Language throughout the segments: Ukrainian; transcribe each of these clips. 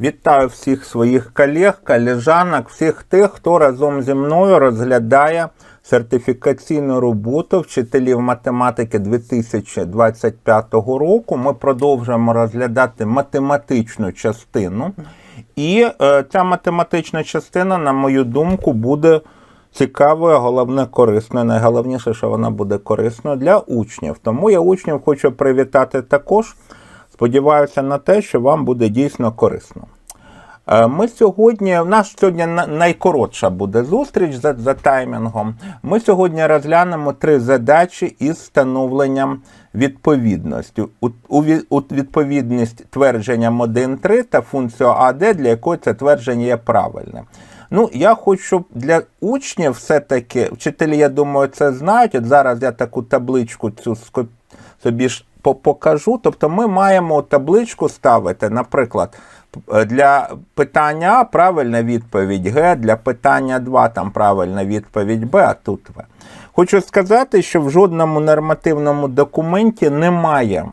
Вітаю всіх своїх колег, колежанок, всіх тих, хто разом зі мною розглядає сертифікаційну роботу вчителів математики 2025 року. Ми продовжуємо розглядати математичну частину. І е, ця математична частина, на мою думку, буде цікавою, головне корисною. Найголовніше, що вона буде корисною для учнів. Тому я учнів хочу привітати також. Сподіваюся на те, що вам буде дійсно корисно. Е, Ми сьогодні, в нас сьогодні найкоротша буде зустріч за, за таймінгом. Ми сьогодні розглянемо три задачі із встановленням відповідності. У, у, у відповідність твердженням 1.3 та функцію АД, для якої це твердження є правильним. Ну, я хочу для учнів все-таки, вчителі, я думаю, це знають. От зараз я таку табличку цю собі ж покажу. Тобто ми маємо табличку ставити, наприклад, для питання А правильна відповідь Г, для питання 2 там правильна відповідь Б, а тут В. Хочу сказати, що в жодному нормативному документі немає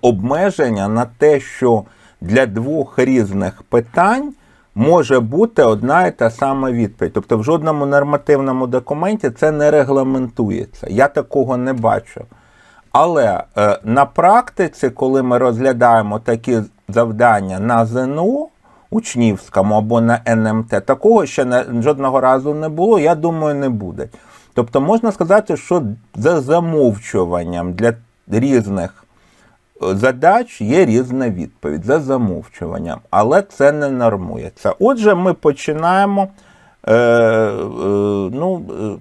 обмеження на те, що для двох різних питань може бути одна і та сама відповідь. Тобто в жодному нормативному документі це не регламентується. Я такого не бачу. Але е, на практиці, коли ми розглядаємо такі завдання на ЗНО, учнівському або на НМТ, такого ще не, жодного разу не було, я думаю, не буде. Тобто можна сказати, що за замовчуванням для різних е, задач є різна відповідь за замовчуванням, але це не нормується. Отже, ми починаємо е, е, ну, е,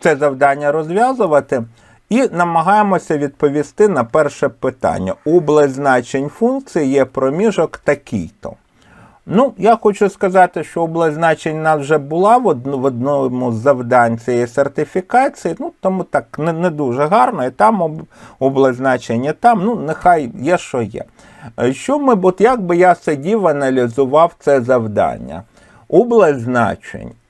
це завдання розв'язувати і намагаємося відповісти на перше питання. Область значень функції є проміжок такий-то. Ну, я хочу сказати, що область значень у нас вже була в, одному з завдань цієї сертифікації, ну тому так не, не дуже гарно, і там об, область значень, і там, ну, нехай є, що є. Е, Що ми, от як би я сидів, аналізував це завдання? Область.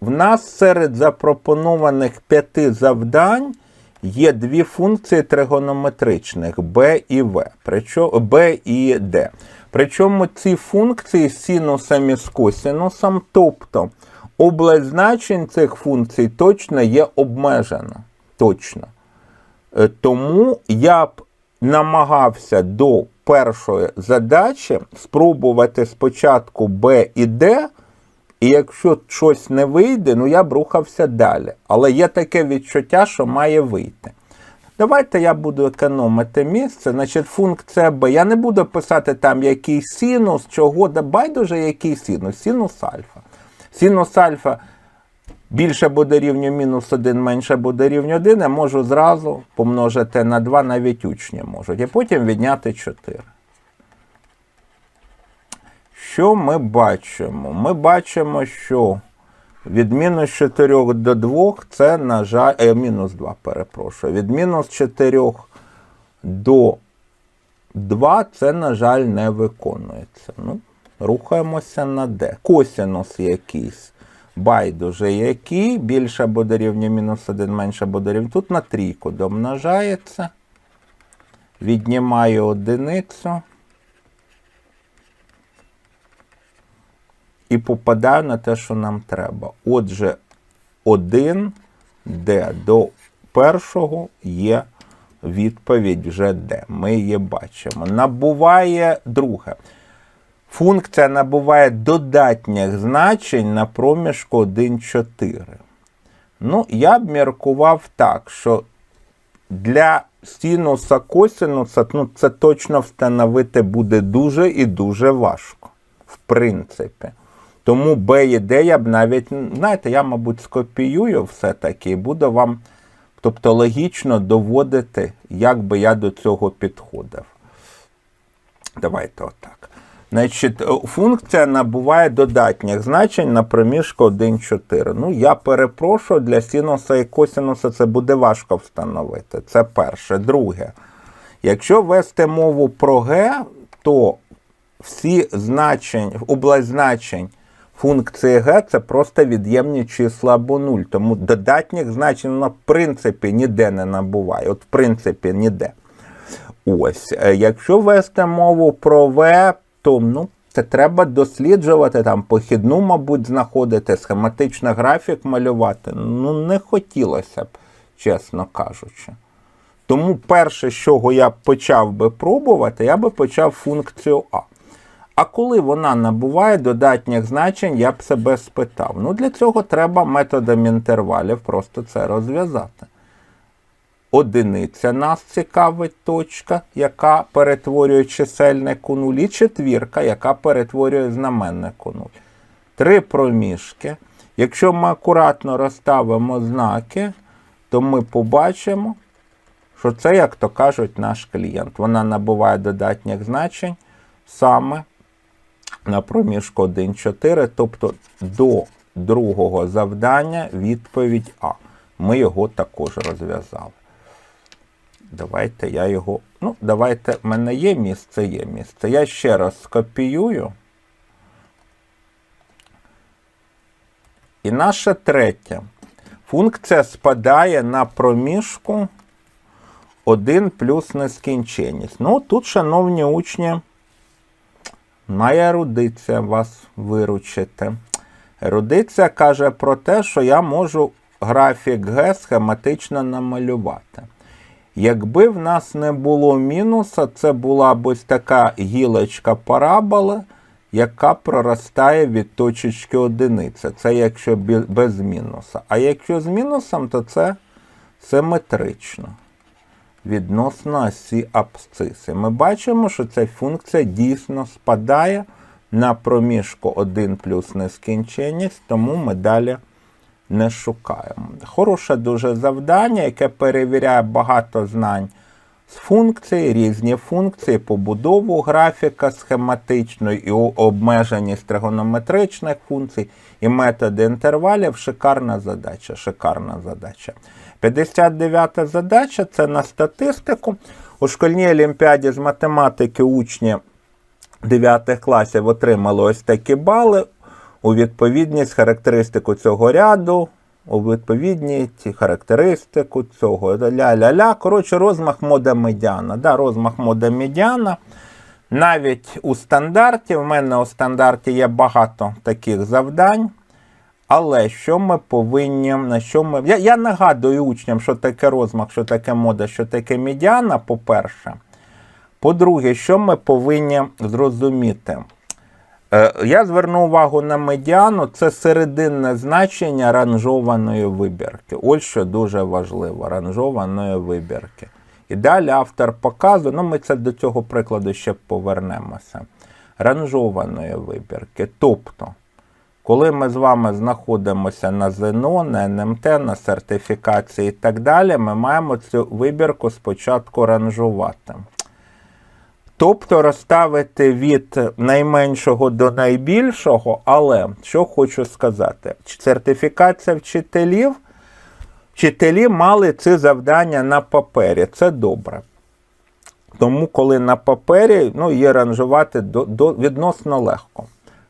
В нас серед запропонованих п'яти завдань є дві функції тригонометричних b і v, причому b і d. Причому ці функції з синусом і з косинусом, тобто область значень цих функцій точно є обмежена. Точно. Е, Тому я б намагався до першої задачі спробувати спочатку b і d, і якщо щось не вийде, ну я б рухався далі. Але є таке відчуття, що має вийти. Давайте я буду економити місце. Значить, функція b. Я не буду писати там який синус, чого, да байдуже який синус, синус альфа. Синус альфа більше буде рівню мінус 1, менше буде рівню 1, я можу зразу помножити на 2, навіть учні можуть, і потім відняти 4. Що ми бачимо? Ми бачимо, що від мінус 4 до 2 це, на жаль, е, мінус 2, перепрошую. Від мінус 4 до 2 це, на жаль, не виконується. Ну, рухаємося на D. Косинус якийсь. Байдуже який. Більше буде рівня мінус 1, менше буде рівня. Тут на трійку домножається. Віднімаю одиницю. І попадаю на те, що нам треба. Отже, 1 Д до першого є відповідь вже Д. Ми її бачимо. Набуває друге. Функція набуває додатніх значень на проміжку 1,4. Ну, я б міркував так, що для синуса косинуса ну, це точно встановити буде дуже і дуже важко. В принципі. Тому Б і Д я б навіть, знаєте, я, мабуть, скопіюю все-таки і буду вам, тобто логічно доводити, як би я до цього підходив. Давайте отак. Значить, е, функція набуває додатніх значень на проміжку 1,4. Ну, я перепрошую, для синуса і косинуса це буде важко встановити. Це перше. Друге, якщо вести мову про Г, то всі значень, область значень функції Г це просто від'ємні числа або нуль. Тому додатніх значень в принципі ніде не набуває. От в принципі ніде. Ось. Е, Якщо вести мову про В, то ну, Це треба досліджувати, там похідну, мабуть, знаходити, схематичний графік малювати. Ну, не хотілося б, чесно кажучи. Тому перше, з чого я почав би пробувати, я би почав функцію А. А коли вона набуває додатніх значень, я б себе спитав. Ну, для цього треба методом інтервалів просто це розв'язати. Одиниця нас цікавить точка, яка перетворює чисельник у нуль, і четвірка, яка перетворює знаменник у нуль. Три проміжки. Якщо ми акуратно розставимо знаки, то ми побачимо, що це, як то кажуть, наш клієнт. Вона набуває додатніх значень саме на проміжку 1,4, тобто до другого завдання відповідь А. Ми його також розв'язали. Давайте я його. Ну, давайте, в мене є місце, є місце. Я ще раз скопіюю. І наше третє. Функція спадає на проміжку 1 плюс нескінченність. Ну, тут, шановні учні, має ерудиція вас виручити. Ерудиція каже про те, що я можу графік Г схематично намалювати. Якби в нас не було мінуса, це була б ось така гілочка параболи, яка проростає від точечки одиниця. Це якщо без мінуса. А якщо з мінусом, то це симетрично відносно осі абсциси. Ми бачимо, що ця функція дійсно спадає на проміжку 1 плюс нескінченність, тому ми далі не шукаємо. Хороше дуже завдання, яке перевіряє багато знань з функцій, різні функції, побудову графіка схематичної і обмеженість тригонометричних функцій, і методи інтервалів. Шикарна задача, шикарна задача. 59-та задача це на статистику. У шкільній олімпіаді з математики учні 9 класів отримали ось такі бали у відповідність характеристику цього ряду, відповідність характеристику цього ля-ля-ля. Коротше, розмах мода медіана. Да, розмах мода медіана. Навіть у стандарті, в мене у стандарті є багато таких завдань. Але що ми повинні, на що ми. Я, я нагадую учням, що таке розмах, що таке мода, що таке медіана, по-перше. По-друге, що ми повинні зрозуміти? Е, Я зверну увагу на медіану, це серединне значення ранжованої вибірки. Ось що дуже важливо, ранжованої вибірки. І далі автор показує, ну ми це до цього прикладу ще повернемося. Ранжованої вибірки. Тобто, коли ми з вами знаходимося на ЗНО, на НМТ, на сертифікації і так далі, ми маємо цю вибірку спочатку ранжувати. Тобто розставити від найменшого до найбільшого, але що хочу сказати, сертифікація вчителів, вчителі мали ці завдання на папері, це добре. Тому, коли на папері ну, є ранжувати до, до, відносно легко.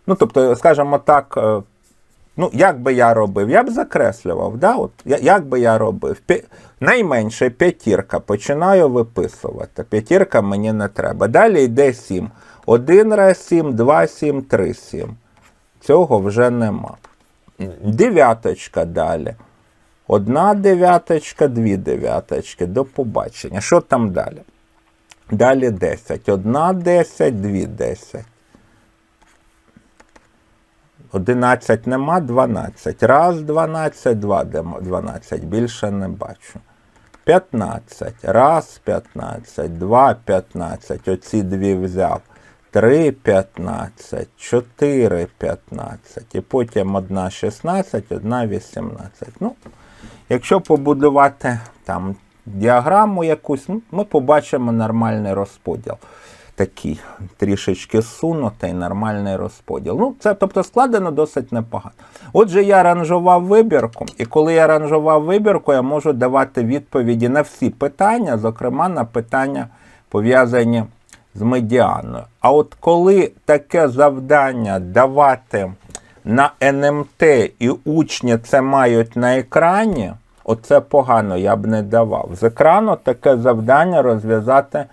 Ну, тобто, скажімо так, е, ну, як би я робив? Я б закреслював, да? От, як би я робив? Пі... Найменше п'ятірка починаю виписувати. П'ятірка мені не треба. Далі йде 7. Один раз 7, 2, 7, 3, 7. Цього вже нема. Дев'яточка далі. Одна дев'яточка, дві дев'яточки. До побачення. Що там далі? Далі 10. Одна 10, дві 10. 11 нема, 12. Раз 12, два 12. Більше не бачу. 15. Раз 15, два 15. Оці дві взяв. 3 15, 4 15. І потім одна 16, одна 18. Ну, якщо побудувати там діаграму якусь, ми побачимо нормальний розподіл. Такий трішечки сунутий нормальний розподіл. Ну, це тобто складено досить непогано. Отже, я ранжував вибірку, і коли я ранжував вибірку, я можу давати відповіді на всі питання, зокрема на питання, пов'язані з медіаною. А от коли таке завдання давати на НМТ і учні це мають на екрані, оце погано, я б не давав. З екрану таке завдання розв'язати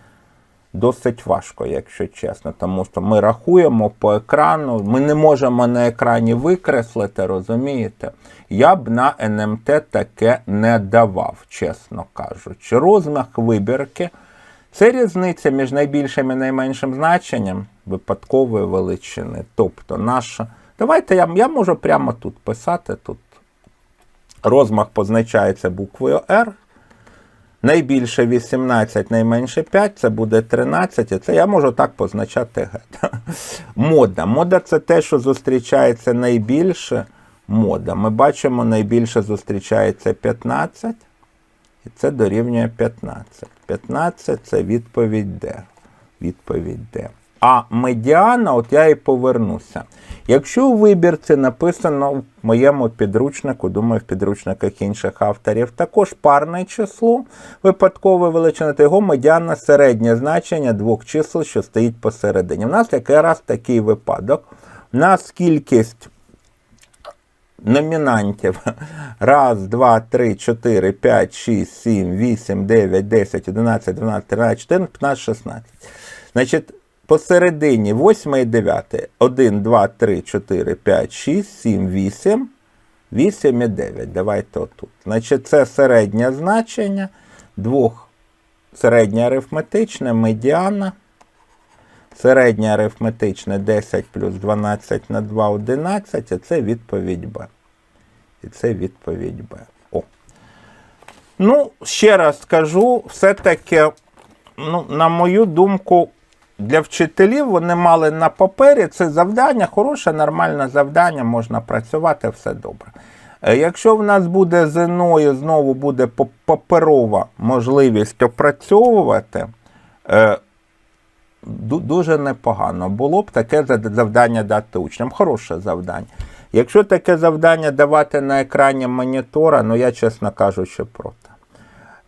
досить важко, якщо чесно. Тому що ми рахуємо по екрану, ми не можемо на екрані викреслити, розумієте? Я б на НМТ таке не давав, чесно кажучи. Розмах вибірки це різниця між найбільшим і найменшим значенням випадкової величини. Тобто наша. Давайте я, я можу прямо тут писати. Тут розмах позначається буквою R. Найбільше 18, найменше 5, це буде 13, і це я можу так позначати гет. Мода. Мода це те, що зустрічається найбільше. Мода. Ми бачимо, найбільше зустрічається 15, і це дорівнює 15. 15 це відповідь Д. Відповідь Д. А медіана, от я і повернуся. Якщо у вибірці написано в моєму підручнику, думаю, в підручниках інших авторів, також парне число, випадкове величина, то його медіана середнє значення двох чисел, що стоїть посередині. У нас якраз такий випадок. У нас кількість номінантів. Раз, два, три, чотири, п'ять, шість, сім, вісім, дев'ять, десять, одинадцять, дванадцять, тринадцять, чотирнадцять, п'ятнадцять, шістнадцять. Значить, посередині 8 і 9. 1, 2, 3, 4, 5, 6, 7, 8. 8 і 9. Давайте отут. Значить, це середнє значення двох середнє арифметичне, медіана. Середнє арифметичне 10 плюс 12 на 2 11, і це відповідь Б. І це відповідь Б. О. Ну, ще раз скажу, все-таки, ну, на мою думку, для вчителів вони мали на папері це завдання, хороше, нормальне завдання, можна працювати, все добре. Е, Якщо в нас буде ЗНО і знову буде паперова можливість опрацьовувати, е, дуже непогано було б таке завдання дати учням. Хороше завдання. Якщо таке завдання давати на екрані монітора, ну я, чесно кажучи, проти.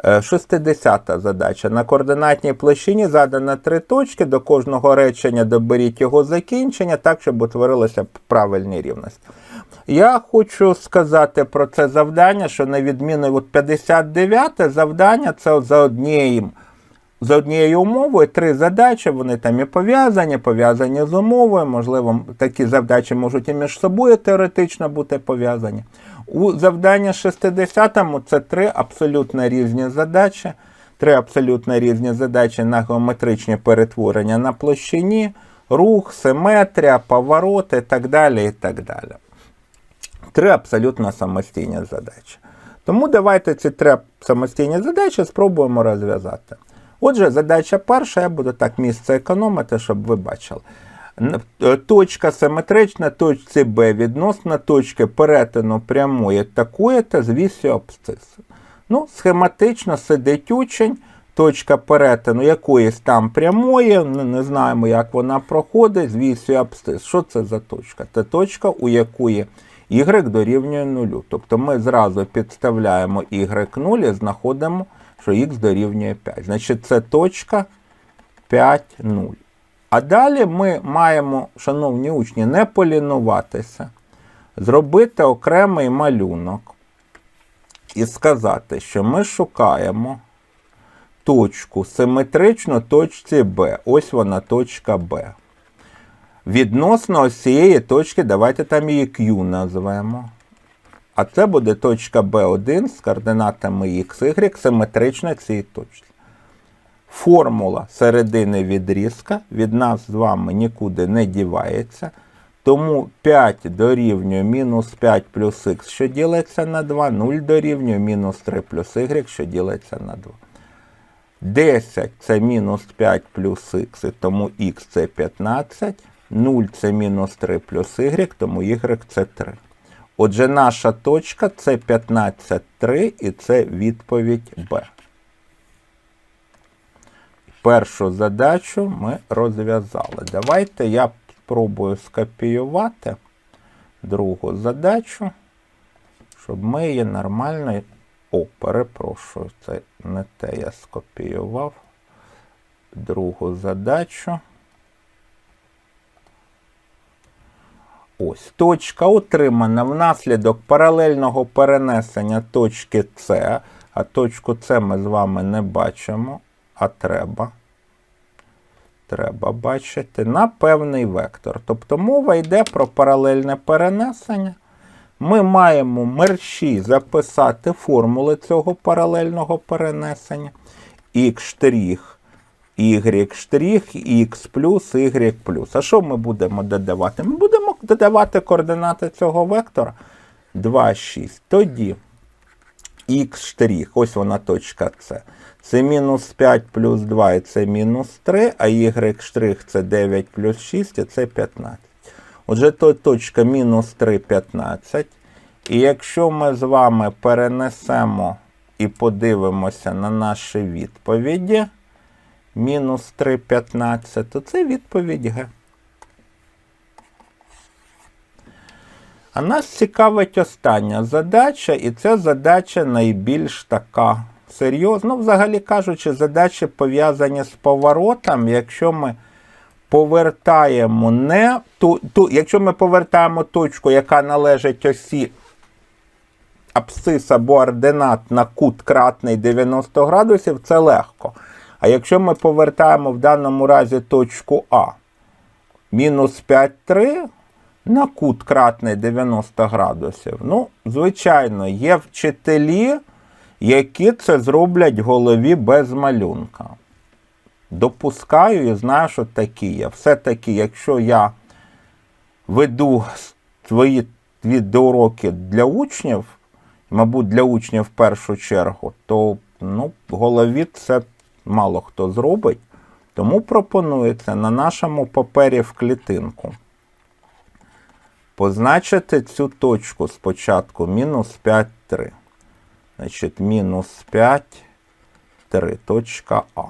Е, 60 задача. На координатній площині задано три точки. До кожного речення доберіть його закінчення, так, щоб утворилися правильні рівності. Я хочу сказати про це завдання, що на відміну від 59 завдання це за однією, за однією умовою три задачі, вони там і пов'язані, пов'язані з умовою. Можливо, такі завдачі можуть і між собою теоретично бути пов'язані. У завданні 60-му це три абсолютно різні задачі. Три абсолютно різні задачі на геометричні перетворення на площині, рух, симетрія, повороти і так далі. і так далі. Три абсолютно самостійні задачі. Тому давайте ці три самостійні задачі спробуємо розв'язати. Отже, задача перша, я буду так місце економити, щоб ви бачили. Е, Точка симетрична точці Б відносно точки перетину прямої такої та з вісю абсцису. Ну, схематично сидить учень, точка перетину якоїсь там прямої, не, знаємо, як вона проходить, з вісю абсцис. Що це за точка? Це точка, у якої y дорівнює нулю. Тобто ми зразу підставляємо y 0 і знаходимо, що х дорівнює 5. Значить, це точка 5, 0. А далі ми маємо, шановні учні, не полінуватися, зробити окремий малюнок і сказати, що ми шукаємо точку симетричну точці Б. Ось вона точка Б. Відносно цієї точки, давайте там її Q назвемо. А це буде точка B1 з координатами x, y, симетрична цій точці. Формула середини відрізка від нас з вами нікуди не дівається. Тому 5 дорівнює мінус 5 плюс х, що ділиться на 2, 0 дорівнює мінус 3 плюс y, що ділиться на 2. 10 це мінус 5 плюс х, тому х це 15. 0 це мінус 3 плюс y, тому y це 3. Отже, наша точка це 15,3 і це відповідь Б. Першу задачу ми розв'язали. Давайте я спробую скопіювати другу задачу, щоб ми її нормально. О, перепрошую, це не те я скопіював. Другу задачу. Ось точка отримана внаслідок паралельного перенесення точки С, а точку С ми з вами не бачимо, а треба. треба бачити на певний вектор. Тобто мова йде про паралельне перенесення. Ми маємо мерщі записати формули цього паралельного перенесення. Х y х плюс, y плюс. А що ми будемо додавати? Ми будемо додавати координати цього вектора 2, 6. Тоді х ось вона точка С. Це мінус 5 плюс 2 і це мінус 3, а y це 9 плюс 6 і це 15. Отже, то точка мінус 3, 15. І якщо ми з вами перенесемо і подивимося на наші відповіді, мінус 3, 15, то це відповідь Г. А нас цікавить остання задача, і ця задача найбільш така серйозна. Ну, взагалі кажучи, задачі пов'язані з поворотом, якщо ми повертаємо не ту, ту, якщо ми повертаємо точку, яка належить осі абсцис або ординат на кут кратний 90 градусів, це легко. А якщо ми повертаємо в даному разі точку А мінус 5,3 на кут кратний 90 градусів, ну, звичайно, є вчителі, які це зроблять в голові без малюнка. Допускаю і знаю, що такі є. Все-таки, якщо я веду свої відеоуроки для учнів, мабуть, для учнів в першу чергу, то ну, в голові це мало хто зробить. Тому пропонується на нашому папері в клітинку позначити цю точку спочатку мінус 5, 3. Значить, мінус 5, 3, точка А.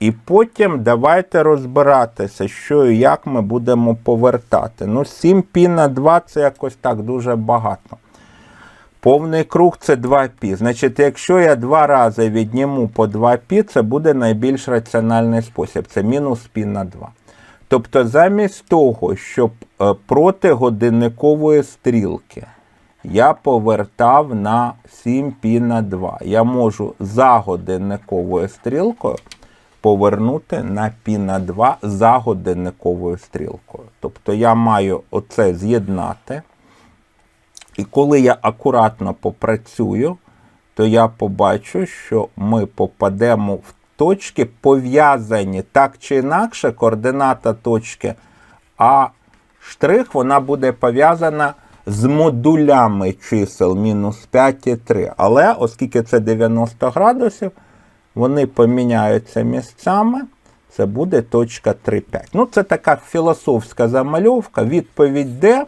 І потім давайте розбиратися, що і як ми будемо повертати. Ну, 7 пі на 2 це якось так дуже багато. Повний круг це 2 пі. Значить, якщо я два рази відніму по 2 пі, це буде найбільш раціональний спосіб. Це мінус пі на 2. Тобто, замість того, щоб е, проти годинникової стрілки я повертав на 7 пі на 2. Я можу за годинниковою стрілкою повернути на пі на 2 за годинниковою стрілкою. Тобто я маю оце з'єднати. І коли я акуратно попрацюю, то я побачу, що ми попадемо в точки пов'язані так чи інакше, координата точки А штрих вона буде пов'язана з модулями чисел мінус 5 і 3. Але оскільки це 90 градусів, вони поміняються місцями. Це буде точка 3,5. Ну, це така філософська замальовка. Відповідь Д.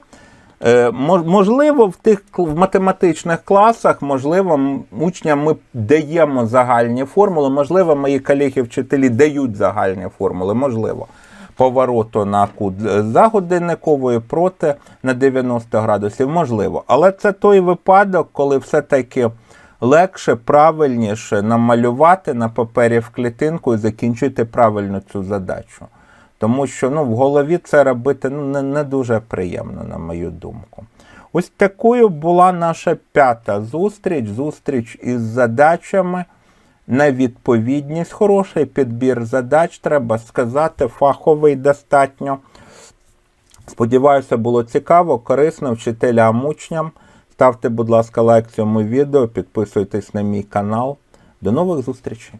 Е, Можливо, в тих в математичних класах, можливо, учням ми даємо загальні формули, можливо, мої колеги-вчителі дають загальні формули, можливо. Повороту на кут за годинниковою проти на 90 градусів, можливо. Але це той випадок, коли все-таки легше, правильніше намалювати на папері в клітинку і закінчити правильно цю задачу. Тому що ну, в голові це робити ну, не, не дуже приємно, на мою думку. Ось такою була наша п'ята зустріч. Зустріч із задачами на відповідність. Хороший підбір задач, треба сказати, фаховий достатньо. Сподіваюся, було цікаво, корисно вчителям, учням. Ставте, будь ласка, лайк цьому відео, підписуйтесь на мій канал. До нових зустрічей!